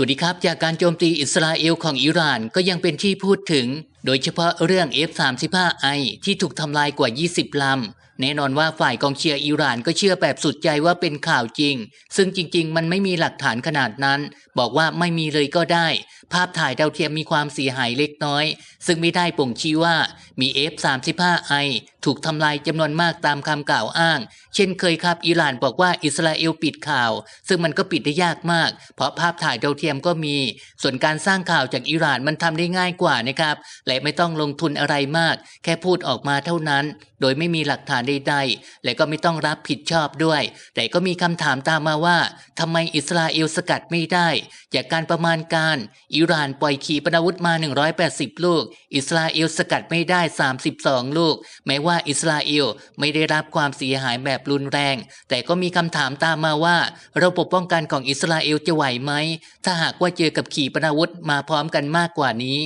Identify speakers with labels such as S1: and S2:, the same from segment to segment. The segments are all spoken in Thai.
S1: วัสดีครับ จากการโจมตีอิสราเอลของอิหร่านก็ยังเป็นที่พูดถึงโดยเฉพาะเรื่อง F-35I ที่ถูกทำลายกว่า 20 ลำ แน่นอนว่าฝ่ายกองเชียร์อิหร่านก็เชื่อแบบสุดใจว่าเป็นข่าวจริง ซึ่งจริง ๆ มันไม่มีหลักฐานขนาดนั้น บอกว่าไม่มีเลยก็ได้ ภาพถ่ายดาวเทียมมีความเสียหายเล็กน้อย ซึ่งไม่ได้บ่งชี้ว่ามี F-35I ถูกทำลายจำนวนมากตามคำกล่าวอ้าง เช่นเคยครับอิหร่านบอกว่าอิสราเอลปิดข่าว ซึ่งมันก็ปิดได้ยากมาก เพราะภาพถ่ายดาวเทียมก็มี ส่วนการสร้างข่าวจากอิหร่านมันทำได้ง่ายกว่านะครับและไม่ต้องลงทุนอะไรมาก แค่พูดออกมาเท่านั้น โดยไม่มีหลักฐานใดๆ และก็ไม่ต้องรับผิดชอบด้วย แต่ก็มีคำถามตามมาว่าทำไมอิสราเอลสกัดไม่ได้ จากการประมาณการ อิหร่านปล่อยขีปนาวุธมา 180 ลูก อิสราเอลสกัดไม่ได้ 32 ลูก แม้ว่าอิสราเอลไม่ได้รับความเสียหายแบบรุนแรง แต่ก็มีคำถามตามมาว่า ระบบป้องกันของอิสราเอลจะไหวไหม ถ้าหากว่าเจอกับขีปนาวุธมาพร้อมกันมากกว่านี้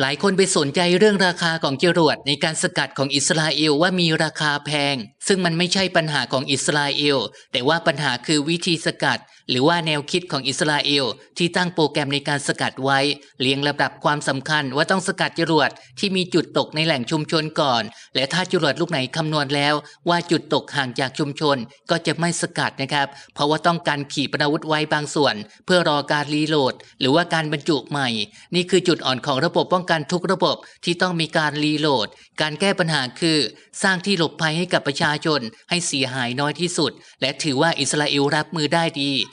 S1: หลายคนไปสนใจเรื่องราคาของจรวดในการสกัดของอิสราเอลว่ามีราคาแพง ซึ่งมันไม่ใช่ปัญหาของอิสราเอล แต่ว่าปัญหาคือวิธีสกัด หรือว่าแนวคิดของอิสราเอล ที่ตั้งโปรแกรมในการสกัดไว้ เรียงลำดับความสำคัญว่าต้องสกัดจรวดที่มีจุดตกในแหล่งชุมชนก่อน และถ้าจรวดลูกไหนคำนวณแล้ว ว่าจุดตกห่างจากชุมชนก็จะไม่สกัดนะครับ เพราะว่าต้องการขีปนาวุธไว้บางส่วน เพื่อรอการรีโหลด หรือว่าการบรรจุใหม่ นี่คือจุดอ่อนของระบบป้องกันทุกระบบที่ต้องมีการรีโหลด การแก้ปัญหาคือ สร้างที่หลบภัยให้กับประชาชน ให้เสียหายน้อยที่สุด และถือว่าอิสราเอลรับมือได้ดี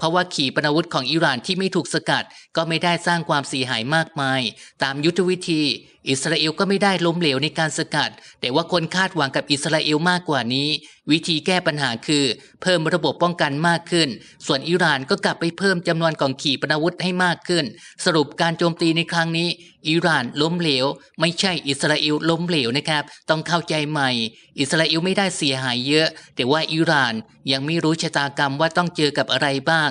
S1: เพราะว่าขีปนาวุธของอิหร่านที่ไม่ถูกสกัด ก็ไม่ได้สร้างความเสียหายมากมาย ตามยุทธวิธี อิสราเอลก็ไม่ได้ล้มเหลวในการสกัด แต่ว่าคนคาดหวังกับอิสราเอลมากกว่านี้ วิธีแก้ปัญหาคือ เพิ่มระบบป้องกันมากขึ้น ส่วนอิหร่านก็กลับไปเพิ่มจำนวนของขีปนาวุธให้มากขึ้น สรุปการโจมตีในครั้งนี้ อิหร่านล้มเหลว ไม่ใช่อิสราเอลล้มเหลวนะครับ ต้องเข้าใจใหม่ อิสราเอลไม่ได้เสียหายเยอะ แต่ว่าอิหร่านยังไม่รู้ชะตากรรมว่าต้องเจอกับอะไรบ้าง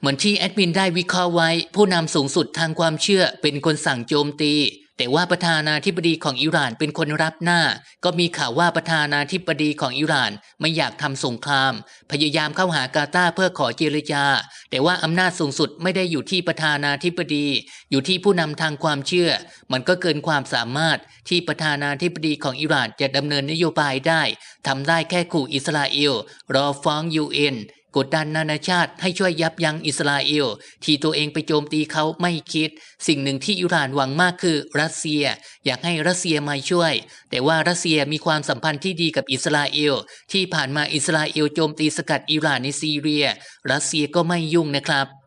S1: เหมือนที่แอดมินได้วิเคราะห์ไว้ ผู้นำสูงสุดทางความเชื่อเป็นคนสั่งโจมตี แต่ว่าประธานาธิบดีของอิหร่านเป็นคนรับหน้า ก็มีข่าวว่าประธานาธิบดีของอิหร่านไม่อยากทำสงคราม พยายามเข้าหากาตาร์เพื่อขอเจรจา แต่ว่าอำนาจสูงสุดไม่ได้อยู่ที่ประธานาธิบดี อยู่ที่ผู้นำทางความเชื่อ มันก็เกินความสามารถที่ประธานาธิบดีของอิหร่านจะดำเนินนโยบายได้ทำได้แค่ขู่อิสราเอลรอฟ้องยูเอ็น กดดันนานาชาติให้ช่วยยับยั้งอิสราเอล ที่ตัวเองไปโจมตีเขาไม่คิด สิ่งหนึ่งที่อิหร่านหวังมากคือรัสเซีย อยากให้รัสเซียมาช่วย แต่ว่ารัสเซียมีความสัมพันธ์ที่ดีกับอิสราเอล ที่ผ่านมาอิสราเอลโจมตีสกัดอิหร่านในซีเรีย รัสเซียก็ไม่ยุ่งนะครับ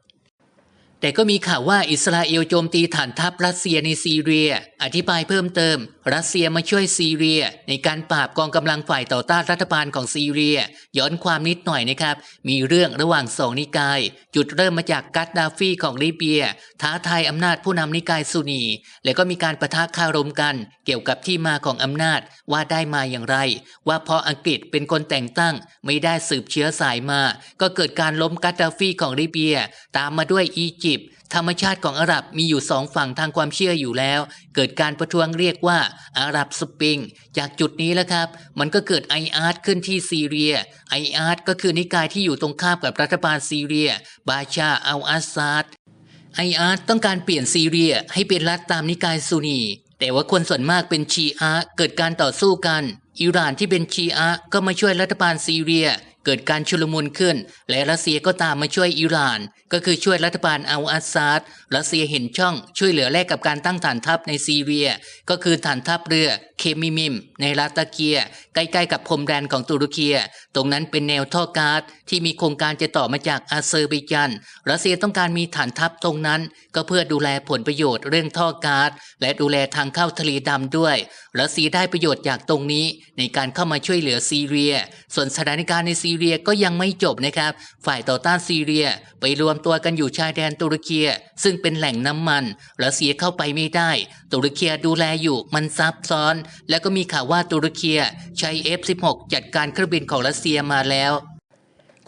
S1: แต่ก็มีข่าวว่าอิสราเอลโจมตีฐานทัพรัสเซียในซีเรีย อธิบายเพิ่มเติม รัสเซียมาช่วยซีเรีย ในการปราบกองกำลังฝ่ายต่อต้านรัฐบาลของซีเรีย ย้อนความนิดหน่อยนะครับ มีเรื่องระหว่างสองนิกาย จุดเริ่มมาจากกัดดาฟีของลิเบีย ท้าทายอำนาจผู้นำนิกายซุนี และก็มีการประทะคารมกัน เกี่ยวกับที่มาของอำนาจว่าได้มาอย่างไร ว่าเพราะอังกฤษเป็นคนแต่งตั้ง ไม่ได้สืบเชื้อสายมา ก็เกิดการล้มกัดดาฟีของลิเบีย ตามมาด้วยอียิปต์ธรรมชาติของอาหรับมีอยู่สองฝั่งทางความเชื่ออยู่แล้ว เกิดการประท้วงเรียกว่าอาหรับสปริง จากจุดนี้แล้วครับ มันก็เกิดไออาร์ตขึ้นที่ซีเรียไออาร์ตก็คือนิกายที่อยู่ตรงข้ามกับรัฐบาลซีเรีย บาชาอัลอาซาดไออาร์ตต้องการเปลี่ยนซีเรียให้เป็นรัฐตามนิกายซุนีแต่ว่าคนส่วนมากเป็นชีอะห์เกิดการต่อสู้กัน อิหร่านที่เป็นชีอะห์ก็มาช่วยรัฐบาลซีเรีย เกิดการชุลมุนขึ้น และรัสเซียก็ตามมาช่วยอิหร่าน ก็คือช่วยรัฐบาลอัลอาซาดรัสเซียเห็นช่องช่วยเหลือแลกกับการตั้งฐานทัพในซีเรีย ก็คือฐานทัพเรือเคมิมิม ในรัตะเกีย ใกล้ๆกับพรมแดนของตุรกีตรงนั้นเป็นแนวท่อก๊าซที่มีโครงการจะต่อมาจากอาเซอร์ไบจานรัสเซียต้องการมีฐานทัพตรงนั้น ก็เพื่อดูแลผลประโยชน์เรื่องท่อก๊าซและดูแลทางเข้าทะเลดำด้วยรัสเซียได้ประโยชน์จากตรงนี้ในการเข้ามาช่วยเหลือซีเรีย ส่วนสถานการณ์ในซีีเรียก็ยังไม่จบนะครับ ฝ่ายต่อต้านซีเรียไปรวมตัวกันอยู่ชายแดนตุรกีซึ่งเป็นแหล่งน้ำมันรัสเซียเข้าไปไม่ได้ ตุรกีดูแลอยู่มันซับซ้อน และก็มีข่าวว่าตุรกีใช้ F-16 จัดการเครื่องบินของรัสเซียมาแล้ว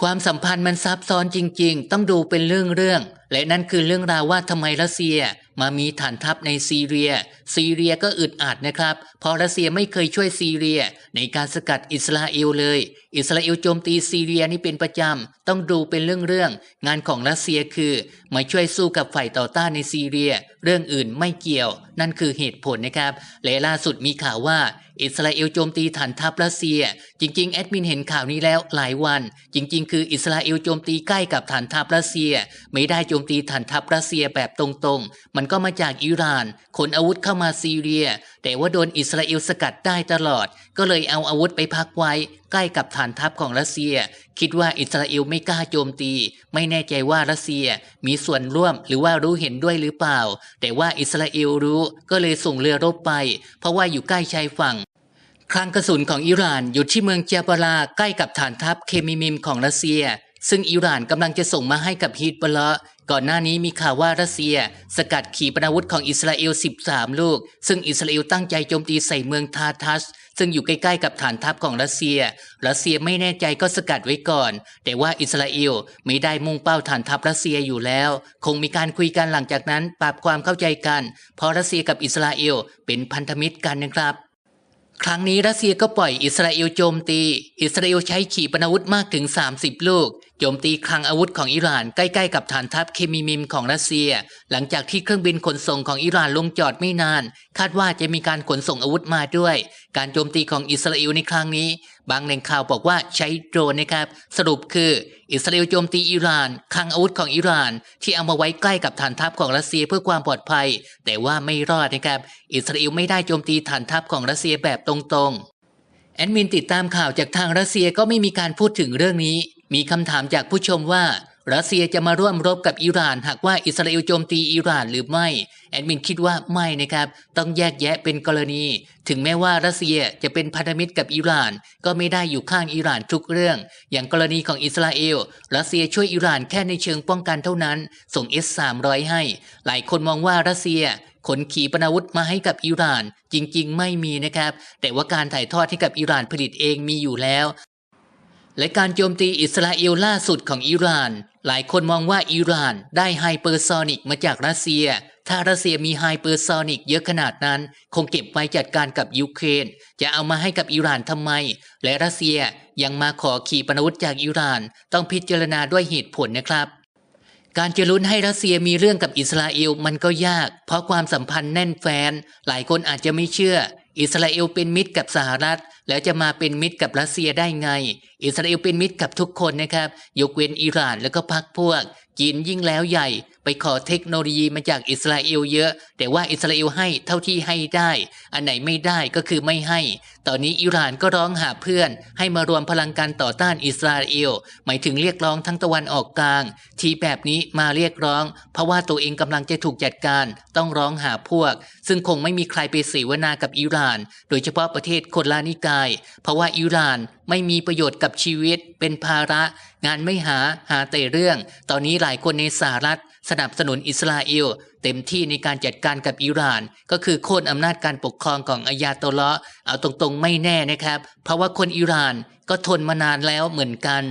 S1: ความสัมพันธ์มันซับซ้อนจริง ๆ ต้องดูเป็นเรื่องๆ และนั่นคือเรื่องราวว่าทำไมรัสเซียมามีฐานทัพในซีเรีย ซีเรียก็อึดอัดนะครับ เพราะรัสเซียไม่เคยช่วยซีเรีย ในการสกัดอิสราเอลเลย อิสราเอลโจมตีซีเรียนี่เป็นประจำ ต้องดูเป็นเรื่องๆ งานของรัสเซียคือมาช่วยสู้กับฝ่ายต่อต้านในซีเรีย เรื่องอื่นไม่เกี่ยว นั่นคือเหตุผลนะครับ และล่าสุดมีข่าวว่าอิสราเอลโจมตีฐานทัพรัสเซีย จริงๆแอดมินเห็นข่าวนี้แล้วหลายวัน จริง ๆ คืออิสราเอลโจมตีใกล้กับฐานทัพรัสเซีย ไม่ได้โจมมตีฐานทัพรัสเซียแบบตรงๆ มันก็มาจากอิหร่านขนอาวุธเข้ามาซีเรีย แต่ว่าโดนอิสราเอลสกัดได้ตลอด ก็เลยเอาอาวุธไปพักไว้ ใกล้กับฐานทัพของรัสเซีย คิดว่าอิสราเอลไม่กล้าโจมตี ไม่แน่ใจว่ารัสเซียมีส่วนร่วมหรือว่ารู้เห็นด้วยหรือเปล่า แต่ว่าอิสราเอลรู้ก็เลยส่งเรือรบไป เพราะว่าอยู่ใกล้ชายฝั่งคลังกระสุนของอิหร่านอยู่ที่เมืองเจียบาราใกล้กับฐานทัพเคมิมิมของรัสเซีย ซึ่งอิหร่านกำลังจะส่งมาให้กับฮิตบอลละก่อนหน้านี้มีข่าวว่ารัสเซีย สกัดขีปนาวุธของอิสราเอล 13 ลูก ซึ่งอิสราเอลตั้งใจโจมตีใส่เมืองทาทัส ซึ่งอยู่ใกล้ๆกับฐานทัพของรัสเซีย รัสเซียไม่แน่ใจก็สกัดไว้ก่อน แต่ว่าอิสราเอลไม่ได้มุ่งเป้าฐานทัพรัสเซียอยู่แล้ว คงมีการคุยกันหลังจากนั้นปรับความเข้าใจกัน เพราะรัสเซียกับอิสราเอลเป็นพันธมิตรกันนะครับครั้งนี้รัสเซียก็ปล่อยอิสราเอลโจมตี อิสราเอลใช้ขีปนาวุธมากถึง 30 ลูก โจมตีคลังอาวุธของอิหร่านใกล้ๆกับฐานทัพเคมีมิมของรัสเซีย หลังจากที่เครื่องบินขนส่งของอิหร่านลงจอดไม่นาน คาดว่าจะมีการขนส่งอาวุธมาด้วย การโจมตีของอิสราเอลในครั้งนี้ บางแหล่งข่าวบอกว่าใช้โดรนนะครับ สรุปคืออิสราเอลโจมตีอิหร่านคลังอาวุธของอิหร่าน ที่เอามาไว้ใกล้กับฐานทัพของรัสเซียเพื่อความปลอดภัย แต่ว่าไม่รอดนะครับ อิสราเอลไม่ได้โจมตีฐานทัพของรัสเซียแบบตรงๆแอดมินติดตามข่าวจากทางรัสเซียก็ไม่มีการพูดถึงเรื่องนี้ มีคำถามจากผู้ชมว่ารัสเซียจะมาร่วมรบกับอิหร่าน หากว่าอิสราเอลโจมตีอิหร่านหรือไม่ แอดมินคิดว่าไม่นะครับ ต้องแยกแยะเป็นกรณี ถึงแม้ว่ารัสเซียจะเป็นพันธมิตรกับอิหร่าน ก็ไม่ได้อยู่ข้างอิหร่านทุกเรื่อง อย่างกรณีของอิสราเอล รัสเซียช่วยอิหร่านแค่ในเชิงป้องกันเท่านั้น ส่ง S-300 ให้ หลายคนมองว่ารัสเซียขนขีปนาวุธมาให้กับอิหร่านจริง ๆ ไม่มีนะครับ แต่ว่าการถ่ายทอดให้กับอิหร่านผลิตเองมีอยู่แล้ว และการโจมตีอิสราเอลล่าสุดของอิหร่าน หลายคนมองว่าอิหร่านได้ไฮเปอร์โซนิกมาจากรัสเซีย ถ้ารัสเซียมีไฮเปอร์โซนิกเยอะขนาดนั้น คงเก็บไว้จัดการกับยูเครน จะเอามาให้กับอิหร่านทำไม และรัสเซียยังมาขอขีปนาวุธจากอิหร่าน ต้องพิจารณาด้วยเหตุผลนะครับการจะลุ้นให้รัสเซียมีเรื่องกับอิสราเอลมันก็ยาก เพราะความสัมพันธ์แน่นแฟน หลายคนอาจจะไม่เชื่อ อิสราเอลเป็นมิตรกับสหรัฐแล้วจะมาเป็นมิตรกับรัสเซียได้ไง อิสราเอลเป็นมิตรกับทุกคนนะครับ ยกเว้นอิหร่านแล้วก็พรรคพวก จีนยิ่งแล้วใหญ่ ไปขอเทคโนโลยีมาจากอิสราเอลเยอะ แต่ว่าอิสราเอลให้เท่าที่ให้ได้ อันไหนไม่ได้ก็คือไม่ให้ ตอนนี้อิหร่านก็ร้องหาเพื่อน ให้มารวมพลังกันต่อต้านอิสราเอล หมายถึงเรียกร้องทั้งตะวันออกกลาง ทีแบบนี้มาเรียกร้อง เพราะว่าตัวเองกำลังจะถูกจัดการต้องร้องหาพวก ซึ่งคงไม่มีใครไปเสวนากับอิหร่าน โดยเฉพาะประเทศคนลานิกาย เพราะว่าอิหร่านไม่มีประโยชน์กับชีวิต เป็นภาระ งานไม่หาหาแต่เรื่อง ตอนนี้หลายคนในสหรัฐ สนับสนุนอิสราเอล เต็มที่ในการจัดการกับอิหร่าน ก็คือโค่นอำนาจการปกครองของอายาโตเลาะเอาตรงๆไม่แน่นะครับ เพราะว่าคนอิหร่านก็ทนมานานแล้วเหมือนกัน